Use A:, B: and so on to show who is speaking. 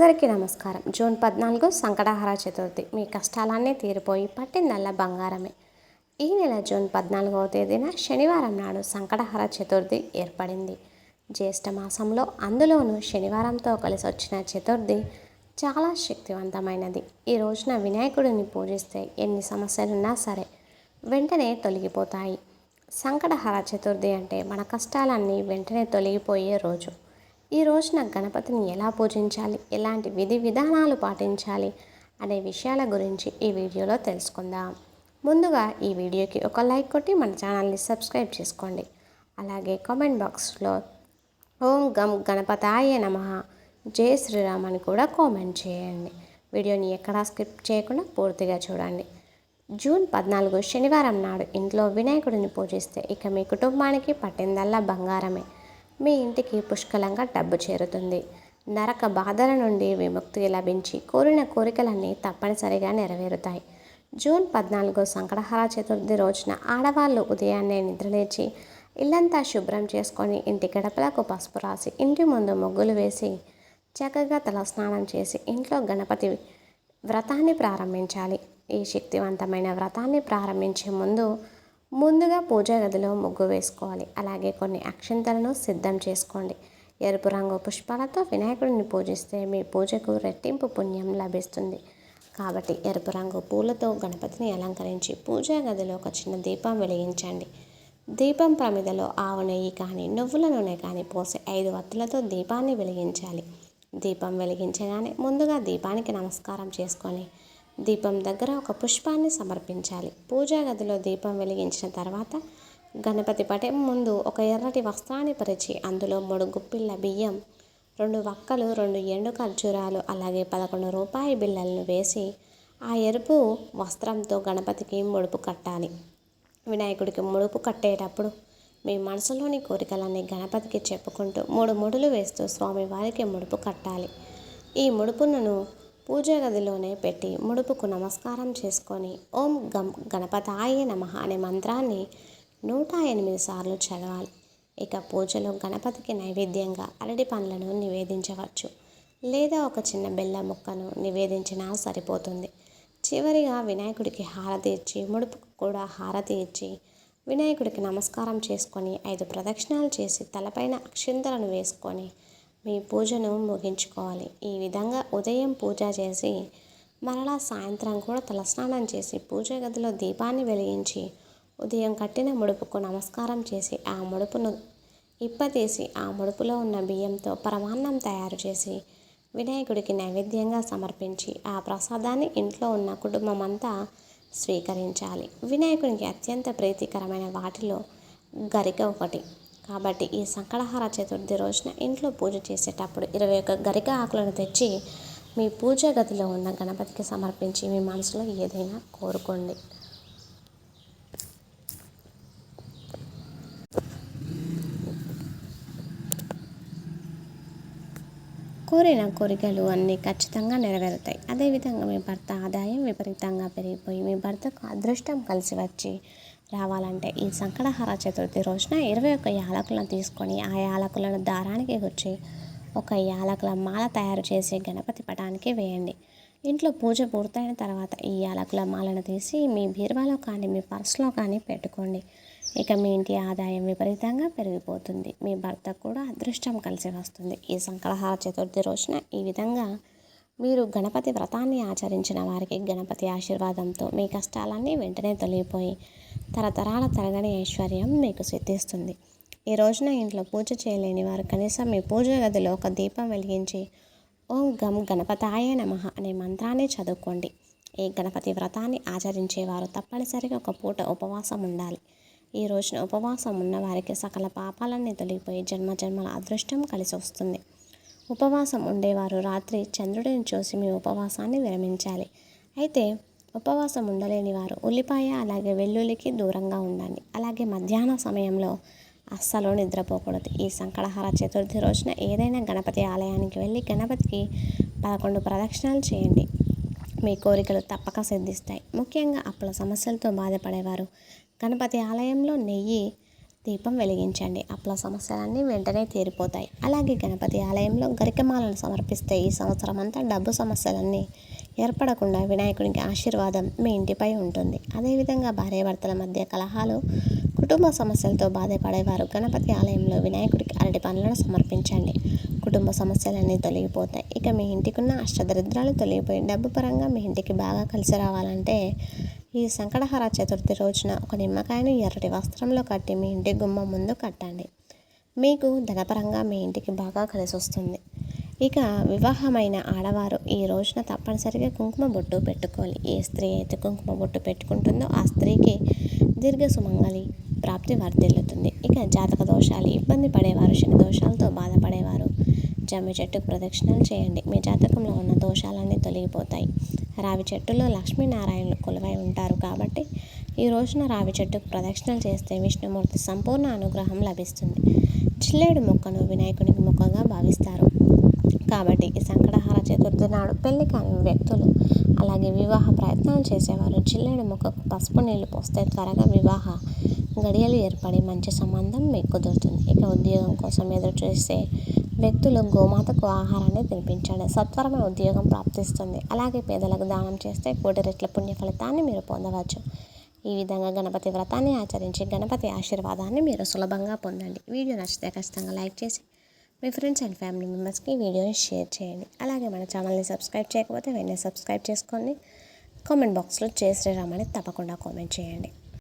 A: అందరికీ నమస్కారం. జూన్ పద్నాలుగు సంకటహర చతుర్థి. మీ కష్టాలన్నీ తీరిపోయి పట్టిందల్లా బంగారమే. ఈ నెల జూన్ పద్నాలుగవ తేదీన శనివారం నాడు సంకటహర చతుర్థి ఏర్పడింది. జ్యేష్ఠ మాసంలో అందులోనూ శనివారంతో కలిసి వచ్చిన చతుర్థి చాలా శక్తివంతమైనది. ఈ రోజున వినాయకుడిని పూజిస్తే ఎన్ని సమస్యలున్నా సరే వెంటనే తొలగిపోతాయి. సంకటహర చతుర్థి అంటే మన కష్టాలన్నీ వెంటనే తొలగిపోయే రోజు. ఈ రోజున గణపతిని ఎలా పూజించాలి? ఎలాంటి విధి విధానాలు పాటించాలి? అనే విషయాల గురించి ఈ వీడియోలో తెలుసుకుందాం. ముందుగా ఈ వీడియోకి ఒక లైక్ కొట్టి మన ఛానల్ని సబ్స్క్రైబ్ చేసుకోండి. అలాగే కామెంట్ బాక్స్లో ఓం గం గణపతాయ నమ జయ శ్రీరామ్ అని కూడా కామెంట్ చేయండి. వీడియోని ఎక్కడా స్కిప్ చేయకుండా పూర్తిగా చూడండి. జూన్ పద్నాలుగు శనివారం నాడు ఇంట్లో వినాయకుడిని పూజిస్తే ఇక మీ కుటుంబానికి పట్టిందల్లా బంగారమే. మీ ఇంటికి పుష్కలంగా డబ్బు చేరుతుంది. నరక బాధల నుండి విముక్తి లభించి కోరిన కోరికలన్నీ తప్పనిసరిగా నెరవేరుతాయి. జూన్ పద్నాలుగు సంకటహార చతుర్థి రోజున ఆడవాళ్ళు ఉదయాన్నే నిద్రలేచి ఇల్లంతా శుభ్రం చేసుకొని ఇంటి గడపలకు పసుపు రాసి ఇంటి ముందు ముగ్గులు వేసి చక్కగా తలస్నానం చేసి ఇంట్లో గణపతి వ్రతాన్ని ప్రారంభించాలి. ఈ శక్తివంతమైన వ్రతాన్ని ప్రారంభించే ముందు ముందుగా పూజా గదిలో ముగ్గు వేసుకోవాలి. అలాగే కొన్ని అక్షంతలను సిద్ధం చేసుకోండి. ఎరుపు రంగు పుష్పాలతో వినాయకుడిని పూజిస్తే మీ పూజకు రెట్టింపు పుణ్యం లభిస్తుంది. కాబట్టి ఎరుపు రంగు పూలతో గణపతిని అలంకరించి పూజా గదిలో ఒక చిన్న దీపం వెలిగించండి. దీపం ప్రమిదలో ఆవు నెయ్యి కానీ నువ్వుల నూనె కానీ పోసి ఐదు వత్తులతో దీపాన్ని వెలిగించాలి. దీపం వెలిగించగానే ముందుగా దీపానికి నమస్కారం చేసుకొని దీపం దగ్గర ఒక పుష్పాన్ని సమర్పించాలి. పూజా గదిలో దీపం వెలిగించిన తర్వాత గణపతి పటం ముందు ఒక ఎర్రటి వస్త్రాన్ని పరిచి అందులో మూడు గుప్పిళ్ళ బియ్యం రెండు వక్కలు రెండు ఎండు ఖర్జూరాలు అలాగే పదకొండు రూపాయి బిళ్ళలను వేసి ఆ ఎరుపు వస్త్రంతో గణపతికి ముడుపు కట్టాలి. వినాయకుడికి ముడుపు కట్టేటప్పుడు మీ మనసులోని కోరికలన్నీ గణపతికి చెప్పుకుంటూ మూడు ముడులు వేస్తూ స్వామివారికి ముడుపు కట్టాలి. ఈ ముడుపును పూజా గదిలోనే పెట్టి ముడుపుకు నమస్కారం చేసుకొని ఓం గం గణపతాయ నమ అనే మంత్రాన్ని నూట ఎనిమిది సార్లు చదవాలి. ఇక పూజలో గణపతికి నైవేద్యంగా అరటి పండ్లను నివేదించవచ్చు. లేదా ఒక చిన్న బెల్ల ముక్కను నివేదించినా సరిపోతుంది. చివరిగా వినాయకుడికి హారతి ఇచ్చి ముడుపుకు కూడా హారతి ఇచ్చి వినాయకుడికి నమస్కారం చేసుకొని ఐదు ప్రదక్షిణాలు చేసి తలపైన అక్షింతలను వేసుకొని మీ పూజను ముగించుకోవాలి. ఈ విధంగా ఉదయం పూజ చేసి మరలా సాయంత్రం కూడా తలస్నానం చేసి పూజ గదిలో దీపాన్ని వెలిగించి ఉదయం కట్టిన ముడుపుకు నమస్కారం చేసి ఆ ముడుపును ఇప్పతీసి ఆ ముడుపులో ఉన్న బియ్యంతో పరమాన్నం తయారు చేసి వినాయకుడికి నైవేద్యంగా సమర్పించి ఆ ప్రసాదాన్ని ఇంట్లో ఉన్న కుటుంబం అంతా స్వీకరించాలి. వినాయకునికి అత్యంత ప్రీతికరమైన వాటిలో గరిక ఒకటి. కాబట్టి ఈ సంకటహార చతుర్థి రోజున ఇంట్లో పూజ చేసేటప్పుడు ఇరవై ఒక్క గరిక ఆకులను తెచ్చి మీ పూజ గదిలో ఉన్న గణపతికి సమర్పించి మీ మనసులో ఏదైనా కోరుకోండి. కోరిన కోరికలు అన్నీ ఖచ్చితంగా నెరవేరుతాయి. అదేవిధంగా మీ భర్త ఆదాయం విపరీతంగా పెరిగిపోయి మీ భర్తకు అదృష్టం కలిసి వచ్చి రావాలంటే ఈ సంకటహార చతుర్థి రోజున ఇరవై ఒక్క యాలకులను తీసుకొని ఆ యాలకులను దారానికి గుచ్చి ఒక యాలకుల మాల తయారు చేసి గణపతి పటానికి వేయండి. ఇంట్లో పూజ పూర్తయిన తర్వాత ఈ యాలకుల మాలను తీసి మీ బీరువాలో కానీ మీ పర్స్లో కానీ పెట్టుకోండి. ఇక మీ ఇంటి ఆదాయం విపరీతంగా పెరిగిపోతుంది. మీ భర్త కూడా అదృష్టం కలిసి వస్తుంది. ఈ సంకటహార చతుర్థి రోజున ఈ విధంగా మీరు గణపతి వ్రతాన్ని ఆచరించిన వారికి గణపతి ఆశీర్వాదంతో మీ కష్టాలన్నీ వెంటనే తొలగిపోయి తరతరాల తరగని ఐశ్వర్యం మీకు సిద్ధిస్తుంది. ఈ రోజున ఇంట్లో పూజ చేయలేని వారు కనీసం మీ పూజ గదిలో ఒక దీపం వెలిగించి ఓం గం గణపతాయ నమ అనే మంత్రాన్ని చదువుకోండి. ఈ గణపతి వ్రతాన్ని ఆచరించేవారు తప్పనిసరిగా ఒక పూట ఉపవాసం ఉండాలి. ఈ రోజున ఉపవాసం ఉన్నవారికి సకల పాపాలన్నీ తొలగిపోయి జన్మ జన్మల అదృష్టం కలిసి వస్తుంది. ఉపవాసం ఉండేవారు. రాత్రి చంద్రుడిని చూసి మీ ఉపవాసాన్ని విరమించాలి. అయితే ఉపవాసం ఉండలేని వారు ఉల్లిపాయ అలాగే వెల్లుల్లికి దూరంగా ఉండండి. అలాగే మధ్యాహ్న సమయంలో అస్సలు నిద్రపోకూడదు. ఈ సంకటహార చతుర్థి రోజున ఏదైనా గణపతి ఆలయానికి వెళ్ళి గణపతికి పదకొండు ప్రదక్షిణాలు చేయండి. మీ కోరికలు తప్పక సిద్ధిస్తాయి. ముఖ్యంగా అప్పుల సమస్యలతో బాధపడేవారు. గణపతి ఆలయంలో నెయ్యి దీపం వెలిగించండి. అప్పుల సమస్యలన్నీ వెంటనే తీరిపోతాయి. అలాగే గణపతి ఆలయంలో గరికమాలను సమర్పిస్తే ఈ సంవత్సరం అంతా డబ్బు సమస్యలన్నీ ఏర్పడకుండా వినాయకునికి ఆశీర్వాదం మీ ఇంటిపై ఉంటుంది. అదేవిధంగా భార్యాభర్తల మధ్య కలహాలు కుటుంబ సమస్యలతో బాధపడేవారు గణపతి ఆలయంలో వినాయకుడికి అరటి పనులను సమర్పించండి. కుటుంబ సమస్యలన్నీ తొలగిపోతాయి. ఇక మీ ఇంటికున్న అష్టదరిద్రాలు తొలగిపోయి డబ్బు పరంగా మీ ఇంటికి బాగా కలిసి రావాలంటే ఈ సంకటహర చతుర్థి రోజున ఒక నిమ్మకాయను ఎర్రటి వస్త్రంలో కట్టి మీ ఇంటి గుమ్మం ముందు కట్టండి. మీకు ధనపరంగా మీ ఇంటికి బాగా కలిసి వస్తుంది. ఇక వివాహమైన ఆడవారు ఈ రోజున తప్పనిసరిగా కుంకుమ బొట్టు పెట్టుకోవాలి. ఏ స్త్రీ అయితే కుంకుమ బొట్టు పెట్టుకుంటుందో ఆ స్త్రీకి దీర్ఘ సుమంగళి ప్రాప్తి వర్ధిల్లుతుంది. ఇక జాతక దోషాలు ఇబ్బంది పడేవారు శని దోషాలతో బాధపడేవారు జమ్మి చెట్టుకు ప్రదక్షిణలు చేయండి. మీ జాతకంలో ఉన్న దోషాలన్నీ తొలగిపోతాయి. రావి చెట్టులో లక్ష్మీనారాయణులు కొలువై ఉంటారు కాబట్టి ఈ రోజున రావి చెట్టుకు ప్రదక్షిణలు చేస్తే విష్ణుమూర్తి సంపూర్ణ అనుగ్రహం లభిస్తుంది. చిల్లేడు మొక్కను వినాయకునికి మొక్కగా భావిస్తారు. కాబట్టి ఈ సంకటహార చతుర్థి నాడు పెళ్ళి కాని వ్యక్తులు అలాగే వివాహ ప్రయత్నాలు చేసేవారు చిల్లేడు మొక్కకు పసుపు నీళ్ళు పోస్తే త్వరగా వివాహ గడియలు ఏర్పడి మంచి సంబంధం మీకు కుదురుతుంది ఇక ఉద్యోగం కోసం ఎదురు చూసే వ్యక్తులు గోమాతకు ఆహారాన్ని తినిపించండి సత్వరమే ఉద్యోగం ప్రాప్తిస్తుంది. అలాగే పేదలకు దానం చేస్తే కోటి రెట్ల పుణ్య ఫలితాన్ని మీరు పొందవచ్చు. ఈ విధంగా గణపతి వ్రతాన్ని ఆచరించి గణపతి ఆశీర్వాదాన్ని మీరు సులభంగా పొందండి. వీడియో నచ్చితే ఖచ్చితంగా లైక్ చేసి మీ ఫ్రెండ్స్ అండ్ ఫ్యామిలీ మెంబర్స్కి వీడియోని షేర్ చేయండి. అలాగే మన ఛానల్ని సబ్స్క్రైబ్ చేయకపోతే వెంటనే సబ్స్క్రైబ్ చేసుకోండి కామెంట్ బాక్స్లో చేసి శ్రీరామ్ అని తప్పకుండా కామెంట్ చేయండి.